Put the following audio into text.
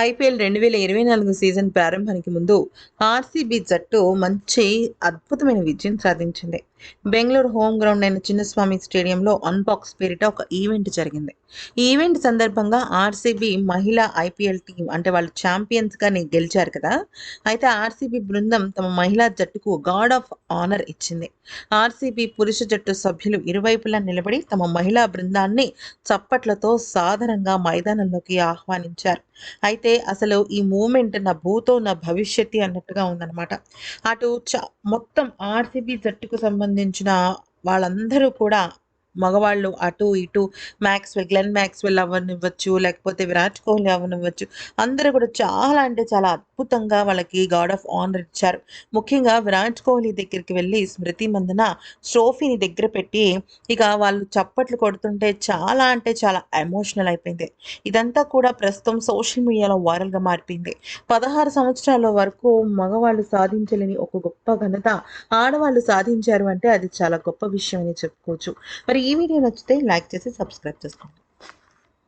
IPL రెండు వేల ఇరవై నాలుగు సీజన్ ప్రారంభానికి ముందు ఆర్సీబీ జట్టు మంచి అద్భుతమైన విజయం సాధించింది. బెంగళూరు హోమ్ గ్రౌండ్ అయిన చిన్నస్వామి స్టేడియంలో అన్బాక్స్ పేరిట ఒక ఈవెంట్ జరిగింది. ఈవెంట్ సందర్భంగా ఆర్సీబీ మహిళా ఐపీఎల్ టీం అంటే వాళ్ళు ఛాంపియన్స్గా గెలిచారు కదా. అయితే ఆర్సీబీ బృందం తమ మహిళా జట్టుకు గార్డ్ ఆఫ్ ఆనర్ ఇచ్చింది. ఆర్సీబీ పురుష జట్టు సభ్యులు ఇరువైపులా నిలబడి తమ మహిళా బృందాన్ని చప్పట్లతో సాధారణంగా మైదానంలోకి ఆహ్వానించారు. అయితే అసలు ఈ మూమెంట్ నా భూతో నా భవిష్యత్తు అన్నట్టుగా ఉందన్నమాట. అటు చ మొత్తం ఆర్సీబీ జట్టుకు సంబంధించిన వాళ్ళందరూ కూడా మగవాళ్ళు అటు ఇటు మ్యాక్స్వెల్ గ్లెన్ మ్యాక్స్వెల్ అవ్వనివ్వచ్చు లేకపోతే విరాట్ కోహ్లీ అవ్వనివ్వచ్చు అందరూ కూడా చాలా అంటే చాలా అద్భుతంగా వాళ్ళకి గాడ్ ఆఫ్ ఆనర్ ఇచ్చారు. ముఖ్యంగా విరాట్ కోహ్లీ దగ్గరికి వెళ్ళి స్మృతి మందన ట్రోఫీని దగ్గర పెట్టి ఇక వాళ్ళు చప్పట్లు కొడుతుంటే చాలా అంటే చాలా ఎమోషనల్ అయిపోయింది. ఇదంతా కూడా ప్రస్తుతం సోషల్ మీడియాలో వైరల్గా మారిపోయింది. పదహారు సంవత్సరాల వరకు మగవాళ్ళు సాధించలేని ఒక గొప్ప ఘనత ఆడవాళ్ళు సాధించారు అంటే అది చాలా గొప్ప విషయం అని చెప్పుకోవచ్చు. మరి ఈ వీడియో నచ్చితే లైక్ చేసి సబ్స్క్రైబ్ చేసుకోండి